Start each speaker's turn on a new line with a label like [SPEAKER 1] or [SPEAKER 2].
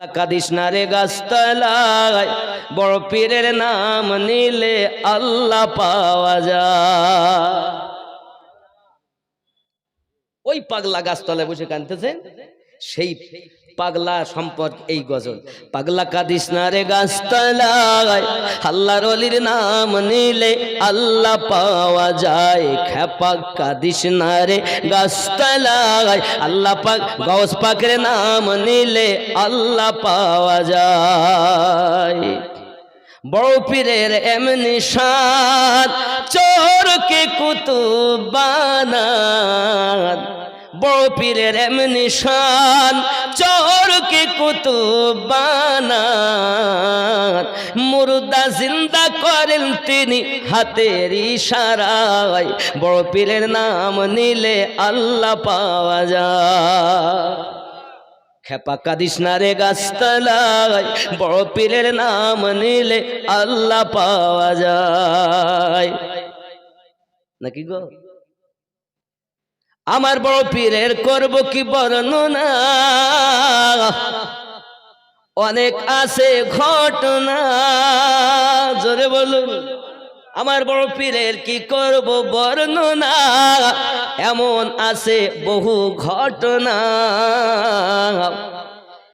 [SPEAKER 1] Cadiz রে গাছতলায়। বড় পীরের নাম নিলে আল্লাহ পাওয়া যায়। ওই পাগলা গাছতলায় বসে কানতেছে সেই পাগলা সম্পদ এই গজল। পাগলা কাদিস না রে গাছতলায়, আল্লাহর অলির নাম নিলে আল্লাহ পাওয়া যায়। খেপা কাদিস না রে গাছতলায়, আল্লাহ পাক গৌস পাকের নাম নিলে আল্লাহ পাওয়া যায়। বড় পীরের এমনি সাত চোরকে কুতুব বানান। বড় পীরের এমনি শান চোরকে কুতুব বানান? মুর্দা জিন্দা করেন তিনি হাতের ইশারায়। বড় পীরের নাম নিলে আল্লাহ পাওয়া যায়। খেপা কাদিস না রে গাছতলায়, বড় পীরের নাম নিলে আল্লাহ পাওয়া যায়। নাকি গো? আমার বড় পীরের করব কি বর্ণনা? অনেক আছে ঘটনা। জোরে বলুন, আমার বড় পীরের কি করব বর্ণনা? এমন আছে বহু ঘটনা।